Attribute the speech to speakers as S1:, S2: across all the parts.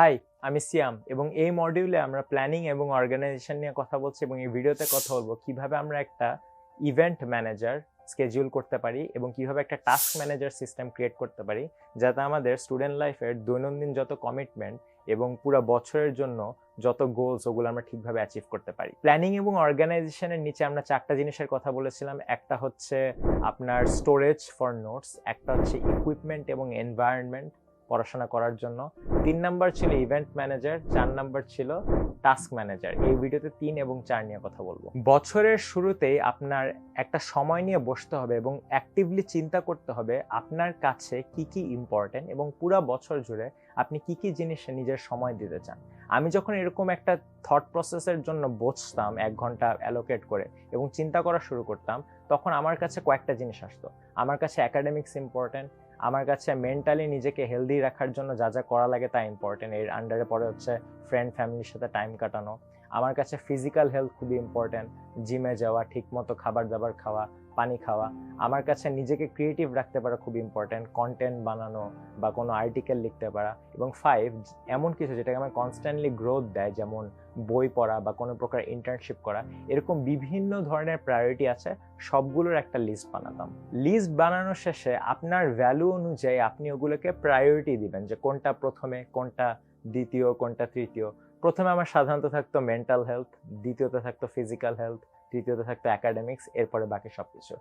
S1: High, আমি সিয়াম এবং এই মডিউলে আমরা প্ল্যানিং এবং অর্গানাইজেশন নিয়ে কথা বলছি এবং এই ভিডিওতে কথা বলব কীভাবে আমরা একটা ইভেন্ট ম্যানেজার স্কেডিউল করতে পারি এবং কীভাবে একটা টাস্ক ম্যানেজার সিস্টেম ক্রিয়েট করতে পারি যাতে আমাদের স্টুডেন্ট লাইফের দৈনন্দিন যত কমিটমেন্ট এবং পুরো বছরের জন্য যত গোলস ওগুলো আমরা ঠিকভাবে অ্যাচিভ করতে পারি। প্ল্যানিং এবং অর্গানাইজেশনের নিচে আমরা চারটা জিনিসের কথা বলেছিলাম। একটা হচ্ছে আপনার স্টোরেজ ফর নোটস একটা হচ্ছে ইকুইপমেন্ট এবং এনভায়রনমেন্ট পড়াশোনা করার জন্য। তিন নাম্বার ছিল ইভেন্ট ম্যানেজার চার নাম্বার ছিল টাস্ক ম্যানেজার এই ভিডিওতে তিন এবং চার নিয়ে কথা বলব। বছরের শুরুতেই আপনার একটা সময় নিয়ে বসতে হবে এবং অ্যাক্টিভলি চিন্তা করতে হবে আপনার কাছে কি কি ইম্পর্টেন্ট এবং পুরো বছর জুড়ে আপনি কি কি জিনিসে নিজের সময় দিতে চান। আমি যখন এরকম একটা থট প্রসেসের জন্য বসতাম, এক ঘণ্টা অ্যালোকেট করে এবং চিন্তা করা শুরু করতাম, তখন আমার কাছে কয়েকটা জিনিস আসতো। আমার কাছে অ্যাকাডেমিক্স ইম্পর্টেন্ট আমার কাছে মেন্টালি নিজেকে হেলদি রাখার জন্য যা যা করা লাগে তা ইম্পর্টেন্ট এর আন্ডারে পরে হচ্ছে ফ্রেন্ড ফ্যামিলির সাথে টাইম কাটানো। আমার কাছে ফিজিক্যাল হেলথ খুবই ইম্পর্টেন্ট জিমে যাওয়া, ঠিকমতো খাবার দাবার খাওয়া, পানি খাওয়া, আমার কাছে নিজেকে ক্রিয়েটিভ রাখতে পারা খুব ইম্পর্ট্যান্ট কন্টেন্ট বানানো বা কোনো আর্টিকেল লিখতে পারা এবং ফাইভ এমন কিছু যেটাকে আমার কনস্ট্যান্টলি গ্রোথ দেয়, যেমন বই পড়া বা কোনো প্রকার ইন্টার্নশিপ করা, এরকম বিভিন্ন ধরনের প্রায়োরিটি আছে, সবগুলোর একটা লিস্ট বানাতাম। লিস্ট বানানোর শেষে আপনার ভ্যালু অনুযায়ী আপনি ওগুলোকে প্রায়োরিটি দিবেন যে কোনটা প্রথমে, কোনটা দ্বিতীয়, কোনটা তৃতীয়। প্রথমে আমার সাধারণত থাকতো মেন্টাল হেলথ দ্বিতীয়তে থাকতো ফিজিক্যাল হেলথ তৃতীয়তে থাকতো একাডেমিক্স এরপরে বাকি সব কিছু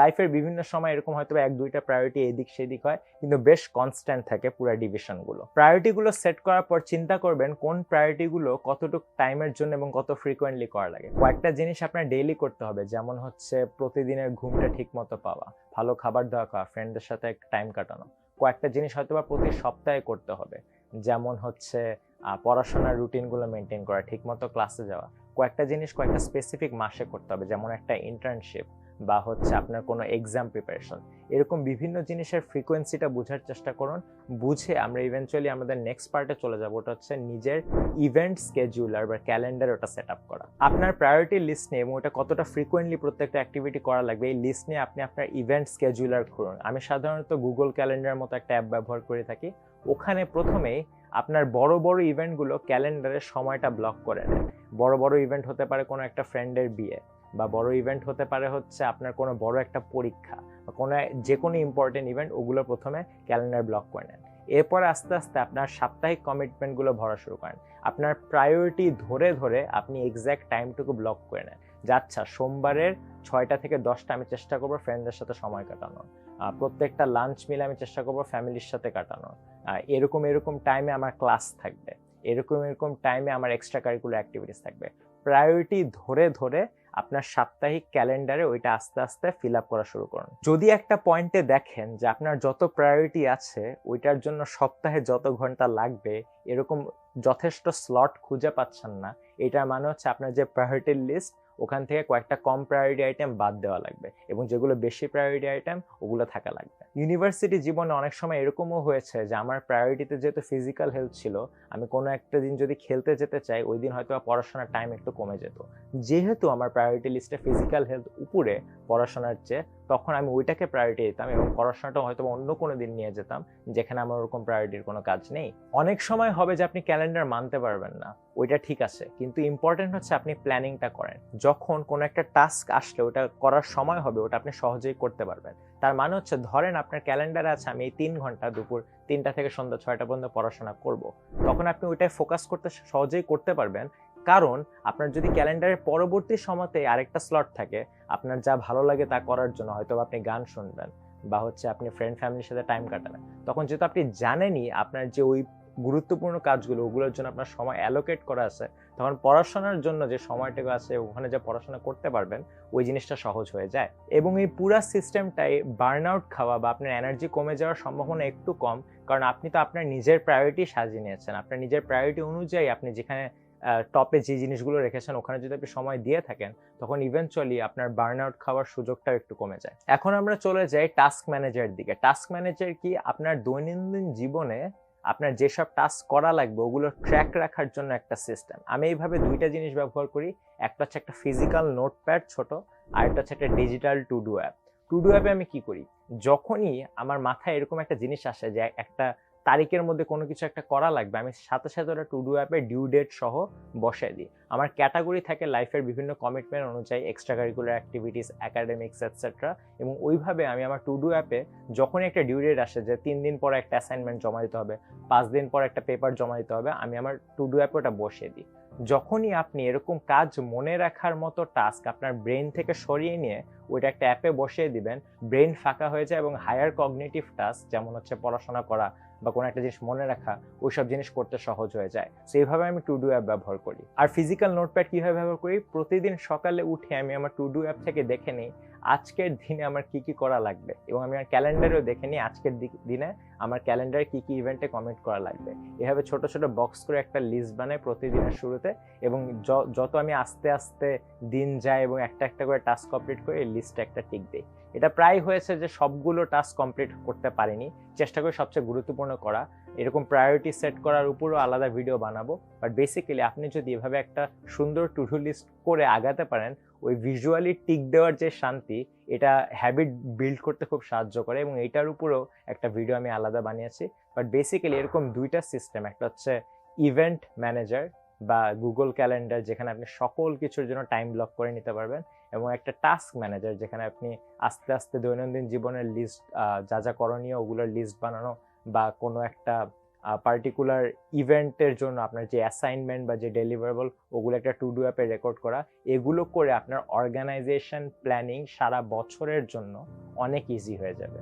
S1: লাইফের বিভিন্ন সময় এরকম হয়তো এক, দুইটা প্রায়োরিটি এদিক সেদিক হয়, কিন্তু বেশ কনস্ট্যান্ট থাকে পুরো ডিভিশনগুলো প্রায়োরিটিগুলো সেট করার পর চিন্তা করবেন কোন প্রায়োরিটিগুলো কতটুকু টাইমের জন্য এবং কত ফ্রিকোয়েন্টলি করা লাগে। কয়েকটা জিনিস আপনার ডেইলি করতে হবে, যেমন হচ্ছে প্রতিদিনের ঘুমটা ঠিক মতো পাওয়া, ভালো খাবার দাওয়া, খাওয়া ফ্রেন্ডদের সাথে টাইম কাটানো। কয়েকটা জিনিস হয়তো বা প্রতি সপ্তাহে করতে হবে, যেমন হচ্ছে পড়াশোনার রুটিনগুলো মেনটেন করা, ঠিকমতো ক্লাসে যাওয়া। কয়েকটা জিনিস কয়েকটা স্পেসিফিক মাসে করতে হবে, যেমন একটা ইন্টার্নশিপ বা হচ্ছে আপনার কোনো এক্সাম প্রিপারেশন এরকম বিভিন্ন জিনিসের ফ্রিকোয়েন্সিটা বোঝার চেষ্টা করুন, বুঝে আমরা ইভেনচুয়ালি আমাদের নেক্সট পার্টে চলে যাব। ওটা হচ্ছে নিজের ইভেন্ট স্কেডিউলার বা ক্যালেন্ডার ওটা সেট আপ করা। আপনার প্রায়োরিটি লিস্ট নিয়ে এবং ওটা কতটা ফ্রিকোয়েন্টলি প্রত্যেকটা অ্যাক্টিভিটি করা লাগবে, এই লিস্ট নিয়ে আপনি আপনার ইভেন্ট স্কেডিউলার করুন আমি সাধারণত গুগল ক্যালেন্ডার মতো একটা অ্যাপ ব্যবহার করে থাকি। ওখানে প্রথমেই আপনার বড় বড় ইভেন্টগুলো ক্যালেন্ডারে সময়টা ব্লক করে নেন বড় বড় ইভেন্ট হতে পারে কোনো একটা ফ্রেন্ডের বিয়ে বা বড় ইভেন্ট হতে পারে হচ্ছে আপনার কোনো বড় একটা পরীক্ষা বা কোনো যে কোনো ইম্পর্টেন্ট ইভেন্ট ওগুলো প্রথমে ক্যালেন্ডার ব্লক করে নেন। এরপর আস্তে আস্তে আপনার সাপ্তাহিক কমিটমেন্টগুলো ভরা শুরু করেন। আপনার প্রায়োরিটি ধরে ধরে আপনি এক্স্যাক্ট টাইমটুকু ব্লক করে নেন। যাচ্ছা সোমবারের ছয়টা থেকে দশটা আমি চেষ্টা করব ফ্রেন্ডদের সাথে সময় কাটানোর। আহ, প্রত্যেকটা লাঞ্চ মিলে আমি চেষ্টা করব ফ্যামিলির সাথে কাটানোর। এরকম এরকম টাইমে আমার ক্লাস থাকবে, এরকম এরকম টাইমে আমার এক্সট্রা কারিকুলার অ্যাক্টিভিটিস থাকবে। প্রায়োরিটি ধরে ধরে আপনার সাপ্তাহিক ক্যালেন্ডারে ওইটা আস্তে আস্তে ফিল আপ করা শুরু করুন। যদি একটা পয়েন্টে দেখেন যে আপনার যত প্রায়োরিটি আছে, ওইটার জন্য সপ্তাহে যত ঘণ্টা লাগবে, এরকম যথেষ্ট স্লট খুঁজে পাচ্ছেন না, এটার মানে হচ্ছে আপনার যে প্রায়োরিটির লিস্ট ওখান থেকে কয়েকটা কম প্রায়োরিটি আইটেম বাদ দেওয়া লাগবে এবং যেগুলো বেশি প্রায়োরিটি আইটেম ওগুলো থাকা লাগবে। ইউনিভার্সিটি জীবনে অনেক সময় এরকমও হয়েছে যে আমার প্রায়োরিটিতে যেহেতু ফিজিক্যাল হেলথ ছিল, আমি কোনো একটা দিন যদি খেলতে যেতে চাই, ওই দিন হয়তো পড়াশোনার টাইম একটু কমে যেত। যেহেতু আমার প্রায়োরিটি লিস্টে ফিজিক্যাল হেলথ উপরে পড়াশোনার চেয়ে তখন আমি ওইটাকে প্রায়োরিটি দিতাম এবং পড়াশোনাটা হয়তো অন্য কোনো দিন নিয়ে যেতাম, যেখানে আমার ওরকম প্রায়োরিটির কোনো কাজ নেই। অনেক সময় হবে যে আপনি ক্যালেন্ডার মানতে পারবেন না, ওইটা ঠিক আছে। কিন্তু ইম্পর্টেন্ট হচ্ছে আপনি প্ল্যানিংটা করেন। যখন কোনো একটা টাস্ক আসলে ওটা করার সময় হবে, ওটা আপনি সহজেই করতে পারবেন। তার মানে হচ্ছে ধরেন আপনার ক্যালেন্ডারে আছে, আমি এই তিন ঘণ্টা দুপুর তিনটা থেকে সন্ধ্যা ছয়টা পর্যন্ত পড়াশোনা করব। তখন আপনি ওইটাই ফোকাস করতে সহজেই করতে পারবেন। কারণ আপনার যদি ক্যালেন্ডারের পরবর্তী সময়তে আরেকটা স্লট থাকে, আপনার যা ভালো লাগে তা করার জন্য হয়তো আপনি গান শুনবেন বা হচ্ছে আপনি ফ্রেন্ড ফ্যামিলির সাথে টাইম কাটাবেন। তখন যেহেতু আপনি জানেনই আপনার যে ওই গুরুত্বপূর্ণ কাজগুলো, ওগুলোর জন্য আপনার সময় অ্যালোকেট করা আছে, তখন পড়াশোনার জন্য যে সময়টুকু আছে, ওখানে যা পড়াশোনা করতে পারবেন, ওই জিনিসটা সহজ হয়ে যায়। এবং এই পুরা সিস্টেমটাই বার্ন আউট খাওয়া বা আপনার এনার্জি কমে যাওয়ার সম্ভাবনা একটু কম, কারণ আপনি তো আপনার নিজের প্রায়োরিটি সাজিয়ে নিয়েছেন। আপনার নিজের প্রায়োরিটি অনুযায়ী আপনি যেখানে টপে যে জিনিসগুলো রেখেছেন, ওখানে যদি আপনি সময় দিয়ে থাকেন, তখন ইভেনচুয়ালি আপনার বার্ন আউট খাওয়ার সুযোগটাও একটু কমে যায়। এখন আমরা চলে যাই টাস্ক ম্যানেজার দিকে। টাস্ক ম্যানেজার কি আপনার দৈনন্দিন জীবনে আপনার যেসব টাস্ক করা লাগবে, ওগুলো ট্র্যাক রাখার জন্য একটা সিস্টেম আমি এইভাবে দুইটা জিনিস ব্যবহার করি। একটা হচ্ছে একটা ফিজিক্যাল নোটপ্যাড ছোট, আর একটা হচ্ছে একটা digital to do app to do অ্যাপে আমি কি করি? যখনই আমার মাথায় এরকম একটা জিনিস আসে যে একটা তারিখের মধ্যে কোনো কিছু একটা করা লাগবে, আমি সাথে সাথে ওটা টু ডু অ্যাপে ডিউ ডেট সহ বসাই দিই। আমার ক্যাটাগরি থাকে লাইফের বিভিন্ন কমিটমেন্ট অনুযায়ী extra curricular activities academics etcetera এবং ওইভাবে আমি আমার টু ডু অ্যাপে যখনই একটা ডিউ ডেট আসে, যে তিন দিন পরে একটা অ্যাসাইনমেন্ট জমা দিতে হবে, পাঁচ দিন পর একটা পেপার জমা দিতে হবে, আমি আমার টু ডু অ্যাপে ওটা বসিয়ে দিই। যখনই আপনি এরকম কাজ মনে রাখার মতো টাস্ক আপনার ব্রেন থেকে সরিয়ে নিয়ে ওইটা একটা অ্যাপে বসিয়ে দিবেন ব্রেন ফাঁকা হয়ে যায় এবং হায়ার কগনেটিভ টাস্ক যেমন হচ্ছে পড়াশোনা করা বা কোনো একটা জিনিস মনে রাখা, ওইসব জিনিস করতে সহজ হয়ে যায়। সো এইভাবে আমি টু ডু অ্যাপ ব্যবহার করি। আর ফিজিক্যাল নোটপ্যাড কীভাবে ব্যবহার করি? প্রতিদিন সকালে উঠে আমি আমার টু ডু অ্যাপ থেকে দেখে নিই, আজকের দিনে আমার কি কি করা লাগবে? এবং আমি আমার ক্যালেন্ডারেও দেখে নিই, আজকের দিনে আমার ক্যালেন্ডারে কি কি ইভেন্টে কমেন্ট করা লাগবে। এভাবে ছোট ছোট বক্স করে একটা লিস্ট বানাই প্রতিদিনের শুরুতে এবং যত আমি আস্তে আস্তে দিন যায় এবং একটা একটা করে টাস্ক কমপ্লিট করে এই লিস্টে একটা টিক দিই। এটা প্রায় হয়েছে যে সবগুলো টাস্ক কমপ্লিট করতে পারিনি। চেষ্টা করি সবচেয়ে গুরুত্বপূর্ণ করা। এরকম প্রায়োরিটি সেট করার উপরও আলাদা ভিডিও বানাবো। বাট বেসিক্যালি আপনি যদি এভাবে একটা সুন্দর টু ডু লিস্ট করে আগাতে পারেন, ওই ভিজুয়ালি টিক দেওয়ার যে শান্তি, এটা হ্যাবিট বিল্ড করতে খুব সাহায্য করে এবং এটার উপরেও একটা ভিডিও আমি আলাদা বানিয়েছি। বাট বেসিক্যালি এরকম দুইটা সিস্টেম একটা হচ্ছে ইভেন্ট ম্যানেজার বা গুগল ক্যালেন্ডার যেখানে আপনি সকল কিছুর জন্য টাইম ব্লক করে নিতে পারবেন। এবং একটা টাস্ক ম্যানেজার যেখানে আপনি আস্তে আস্তে দৈনন্দিন জীবনের লিস্ট যা যা করণীয় ওগুলোর লিস্ট বানানো বা কোনো একটা পার্টিকুলার ইভেন্টের জন্য আপনার যে অ্যাসাইনমেন্ট বা যে ডেলিভারেবল ওগুলো একটা টু ডু অ্যাপে রেকর্ড করা, এগুলো করে আপনার অর্গানাইজেশন প্ল্যানিং সারা বছরের জন্য অনেক ইজি হয়ে যাবে।